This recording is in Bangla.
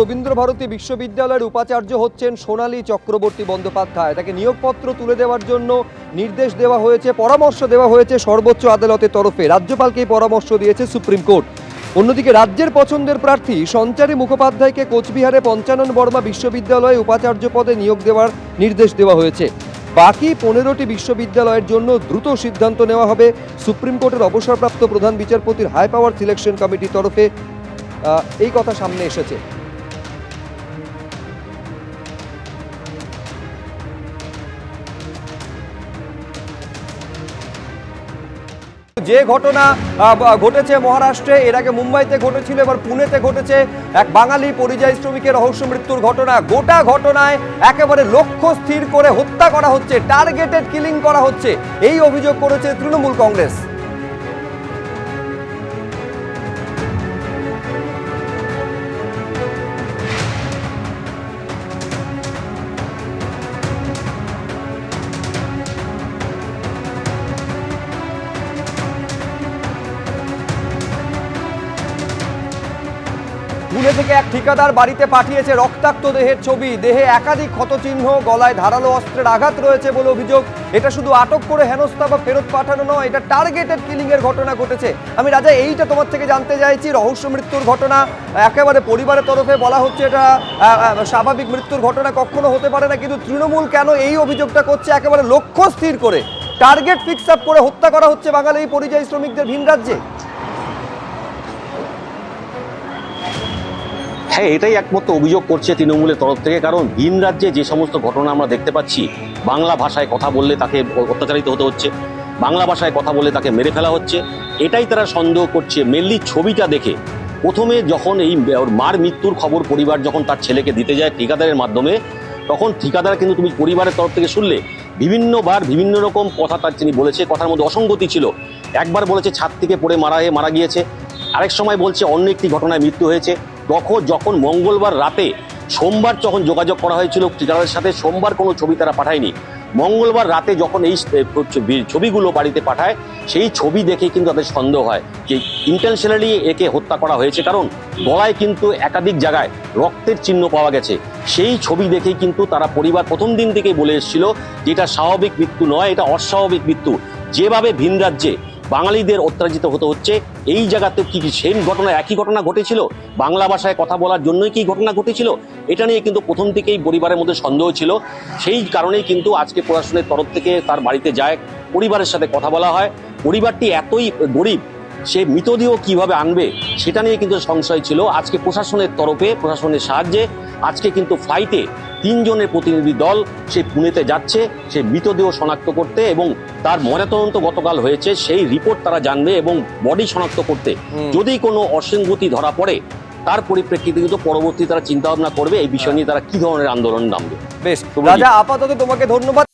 রবীন্দ্র ভারতী বিশ্ববিদ্যালয়ের উপাচার্য হচ্ছেন সোনালী চক্রবর্তী বন্দ্যোপাধ্যায়। তাকে নিয়োগপত্র তুলে দেওয়ার জন্য নির্দেশ দেওয়া হয়েছে, পরামর্শ দেওয়া হয়েছে সর্বোচ্চ আদালতের তরফে। রাজ্যপালকেই পরামর্শ দিয়েছে সুপ্রিম কোর্ট। অন্যদিকে রাজ্যের পছন্দের প্রার্থী সঞ্চারী মুখোপাধ্যায়কে কোচবিহারে পঞ্চানন বর্মা বিশ্ববিদ্যালয়ে উপাচার্য পদে নিয়োগ দেওয়ার নির্দেশ দেওয়া হয়েছে। বাকি পনেরোটি বিশ্ববিদ্যালয়ের জন্য দ্রুত সিদ্ধান্ত নেওয়া হবে। সুপ্রিম কোর্টের অবসরপ্রাপ্ত প্রধান বিচারপতির হাই পাওয়ার সিলেকশন কমিটির তরফে এই কথা সামনে এসেছে। যে ঘটনা ঘটেছে মহারাষ্ট্রে, এর আগে মুম্বাইতে ঘটেছিল, এবার পুনেতে ঘটেছে। এক বাঙালি পরিযায়ী শ্রমিকের রহস্য মৃত্যুর ঘটনা। গোটা ঘটনায় একেবারে লক্ষ্য স্থির করে হত্যা করা হচ্ছে টার্গেটেড কিলিং করা হচ্ছে। এই অভিযোগ করেছে তৃণমূল কংগ্রেস। পুনে থেকে এক ঠিকাদার বাড়িতে পাঠিয়েছে রক্তাক্ত দেহের ছবি। দেহে একাধিক ক্ষতচিহ্ন, গলায় ধারালো অস্ত্রের আঘাত রয়েছে বলে অভিযোগ। এটা শুধু আটক করে হেনস্থা বা ফেরত পাঠানো নয়, এটা টার্গেটেড কিলিং এর ঘটনা ঘটেছে। আমি রাজা, এইটা তোমার থেকে জানতে চাইছি, রহস্য মৃত্যুর ঘটনা। একেবারে পরিবারের তরফে বলা হচ্ছে এটা স্বাভাবিক মৃত্যুর ঘটনা কখনো হতে পারে না, কিন্তু তৃণমূল কেন এই অভিযোগটা করছে? একেবারে লক্ষ্য স্থির করে। টার্গেট ফিক্স আপ করে হত্যা করা হচ্ছে বাঙালি পরিযায়ী শ্রমিকদের ভিন রাজ্যে। হ্যাঁ এটাই একমাত্র অভিযোগ করছে তৃণমূলের তরফ থেকে। কারণ ভিন রাজ্যে যে সমস্ত ঘটনা আমরা দেখতে পাচ্ছি, বাংলা ভাষায় কথা বললে তাকে অত্যাচারিত হতে হচ্ছে, বাংলা ভাষায় কথা বলে তাকে মেরে ফেলা হচ্ছে, এটাই তারা সন্দেহ করছে। মেনলি ছবিটা দেখে প্রথমে যখন এই মার মৃত্যুর খবর পরিবার যখন তার ছেলেকে দিতে যায় ঠিকাদারের মাধ্যমে, তখন ঠিকাদার কিন্তু তুমি পরিবারের তরফ থেকে শুনলে বিভিন্নবার বিভিন্ন রকম কথা তার তিনি বলেছে, কথার মধ্যে অসঙ্গতি ছিল। একবার বলেছে, ছাদ থেকে পড়ে মারা মারা গিয়েছে। আরেক সময় বলছে, অন্য একটি ঘটনায় মৃত্যু হয়েছে। তখন যখন মঙ্গলবার রাতে সোমবার যখন যোগাযোগ করা হয়েছিল ঠিকাদারের সাথে সোমবার কোনো ছবি তারা পাঠায়নি। মঙ্গলবার রাতে যখন এই ছবি- ছবিগুলো বাড়িতে পাঠায়, সেই ছবি দেখে কিন্তু তাদের সন্দেহ হয় যে ইন্টেনশনালি একে হত্যা করা হয়েছে। কারণ গলায় কিন্তু একাধিক জায়গায় রক্তের চিহ্ন পাওয়া গেছে। সেই ছবি দেখেই কিন্তু তারা পরিবার প্রথম দিন থেকেই বলে এসেছিল যে এটা স্বাভাবিক মৃত্যু নয়, এটা অস্বাভাবিক মৃত্যু। যেভাবে ভিন রাজ্যে বাঙালিদের অত্যাচারিত হতে হচ্ছে। এই জায়গাতে কি কি সেম ঘটনা, একই ঘটনা ঘটেছিল? বাংলা ভাষায় কথা বলার জন্যই কি ঘটনা ঘটেছিল? এটা নিয়ে কিন্তু প্রথম থেকেই পরিবারের মধ্যে সন্দেহ ছিল। সেই কারণেই কিন্তু আজকে প্রশাসনের তরফ থেকে তার বাড়িতে যায়। পরিবারের সাথে কথা বলা হয়। পরিবারটি এতই গরিব সে মৃতদেহ কীভাবে আনবে সেটা নিয়ে কিন্তু সংশয় ছিল। আজকে প্রশাসনের তরফে প্রশাসনের সাহায্যে আজকে কিন্তু ফ্লাইটে তিনজনের প্রতিনিধি দল সে পুনেতে যাচ্ছে সে মৃতদেহ শনাক্ত করতে এবং তার ময়নাতদন্ত গতকাল হয়েছে সেই রিপোর্ট তারা জানবে এবং বডি শনাক্ত করতে। যদি কোনো অসঙ্গতি ধরা পড়ে তার পরিপ্রেক্ষিতে কিন্তু পরবর্তী তারা চিন্তা ভাবনা করবে এই বিষয় নিয়ে তারা কি ধরনের আন্দোলন নামবে। বেশ রাজা আপাতত তোমাকে ধন্যবাদ।